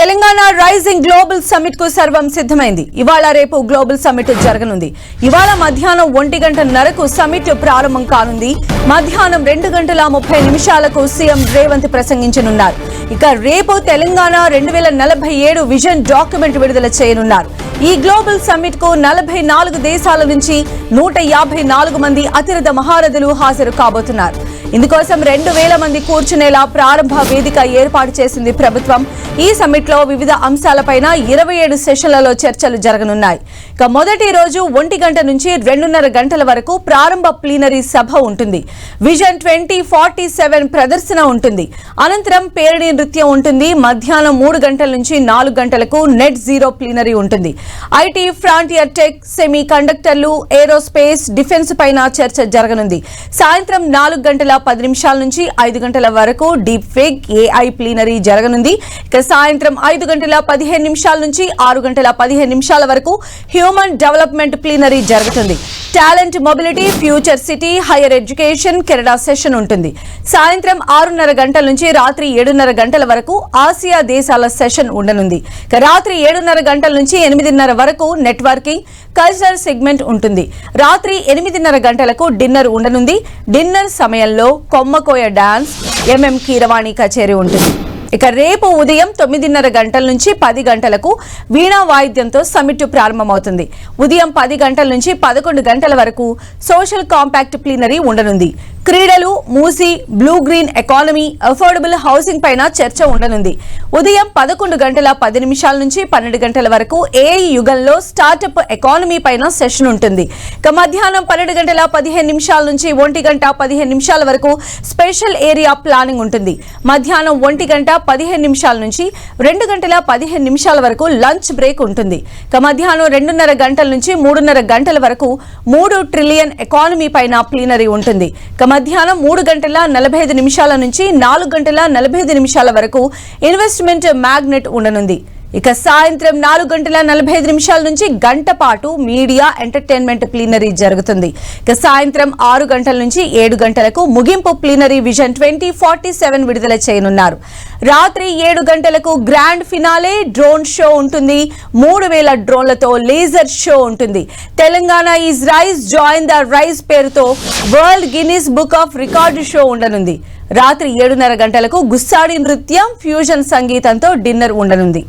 Telangana rising global సమ్మిట్కు సర్వం సిద్ధమైంది. ఇవాళ రేపు గ్లోబల్ సమ్మిట్ జరగనుంది. ఇవాళ మధ్యాహ్నం ఒంటి గంటన్నరకు సమ్మిట్ ప్రారంభం కానుంది. మధ్యాహ్నం రెండు గంటల ముప్పై నిమిషాలకు సీఎం రేవంత్ ప్రసంగించనున్నారు. ఇక రేపు తెలంగాణ రెండు వేల నలభై ఏడు విజన్ డాక్యుమెంట్ విడుదల చేయనున్నారు. ఈ గ్లోబల్ సమ్మిట్కు నలభై నాలుగు దేశాల నుంచి నూట యాభై నాలుగు మంది అతిరథ మహారథులు హాజరు కాబోతున్నారు. ఇందుకోసం రెండు వేల మంది కూర్చునేలా ప్రారంభ వేదిక ఏర్పాటు చేసింది ప్రభుత్వం. ఈ సమ్మిట్లో వివిధ అంశాలపైన ఇరవై ఏడు సెషన్లలో చర్చలు జరగనున్నాయి. ఇక మొదటి రోజు ఒంటి గంట నుంచి రెండున్నర గంటల వరకు ప్రారంభ ప్లీనరీ సభ ఉంటుంది. విజన్ ట్వంటీ ఫార్టీ సెవెన్ ప్రదర్శన ఉంటుంది. అనంతరం పేరణి నృత్యం ఉంటుంది. మధ్యాహ్నం మూడు గంటల నుంచి నాలుగు గంటలకు నెట్ జీరో ప్లీనరీ ఉంటుంది. ఐటీ ఫ్రాంటియర్ టెక్ సెమీ కండక్టర్లు ఏరోస్పేస్ డిఫెన్స్ పైన చర్చ జరగనుంది. సాయంత్రం నాలుగు గంటల పది నిమిషాల నుంచి ఐదు గంటల వరకు డీప్ ఫేక్ ఏఐ ప్లీనరీ జరగనుంది. ఇక సాయంత్రం ఐదు గంటల పదిహేను నిమిషాల నుంచి ఆరు గంటల పదిహేను నిమిషాల వరకు హ్యూమన్ డెవలప్మెంట్ ప్లీనరీ జరుగుతుంది. Talent mobility future city higher education Canada session ఉంటుంది. సాయంత్రం ఆరున్నర గంటల నుంచి రాత్రి ఏడున్నర గంటల వరకు ఆసియా దేశాల సెషన్ ఉండనుంది. రాత్రి ఏడున్నర గంటల నుంచి ఎనిమిదిన్నర వరకు నెట్వర్కింగ్ కల్చరల్ సెగ్మెంట్ ఉంటుంది. రాత్రి ఎనిమిదిన్నర గంటలకు డిన్నర్ ఉండనుంది. డిన్నర్ సమయంలో కొమ్మకోయ డాన్స్ ఎంఎం కీరవాణి కచేరీ ఉంటుంది. ఇక రేపు ఉదయం తొమ్మిదిన్నర గంటల నుంచి పది గంటలకు వీణా వాయిద్యంతో సమిట్ ప్రారంభమవుతుంది. ఉదయం పది గంటల నుంచి పదకొండు గంటల వరకు సోషల్ కాంపాక్ట్ ప్లీనరీ ఉండనుంది. క్రీడలు Musi blue green economy affordable housing పైన చర్చ ఉండనుంది. ఉదయం పదకొండు గంటల పది నిమిషాల నుంచి పన్నెండు గంటల వరకు ఏఐ యుగంలో స్టార్టప్ ఎకానమీ పైన సెషన్ ఉంటుంది. ఇక మధ్యాహ్నం పన్నెండు గంటల పదిహేను నిమిషాల నుంచి ఒంటి గంట పదిహేను నిమిషాల వరకు స్పెషల్ ఏరియా ప్లానింగ్ ఉంటుంది. మధ్యాహ్నం ఒంటి గంట పదిహేను నిమిషాల నుంచి రెండు గంటల పదిహేను నిమిషాల వరకు లంచ్ బ్రేక్ ఉంటుంది. ఇక మధ్యాహ్నం రెండున్నర గంటల నుంచి మూడున్నర గంటల వరకు మూడు ట్రిలియన్ ఎకానమీ పైన ప్లీనరీ ఉంటుంది. ఇక మధ్యాహ్నం మూడు గంటల నలభై ఐదు నిమిషాల నుంచి నాలుగు గంటల నలభై నిమిషాల వరకు ఇన్వెస్ట్మెంట్ మ్యాగ్నెట్ ఉండనుంది. ఇక సాయంత్రం నాలుగు గంటల నలభై ఐదు నిమిషాల నుంచి గంట పాటు మీడియా ఎంటర్టైన్మెంట్ ప్లీనరీ జరుగుతుంది. ఇక సాయంత్రం ఆరు గంటల నుంచి ఏడు గంటలకు ముగింపు plenary vision twenty forty seven విడుదల చేయనున్నారు. రాత్రి ఏడు గంటలకు గ్రాండ్ ఫినాలే డ్రోన్ షో ఉంటుంది. మూడు వేల డ్రోన్లతో లేజర్ షో ఉంటుంది. Telangana is rise join the rise పేరుతో world Guinness book of record show ఉండనుంది. రాత్రి ఏడున్నర గంటలకు గుస్సాడి నృత్యం ఫ్యూజన్ సంగీతంతో డిన్నర్ ఉండనుంది.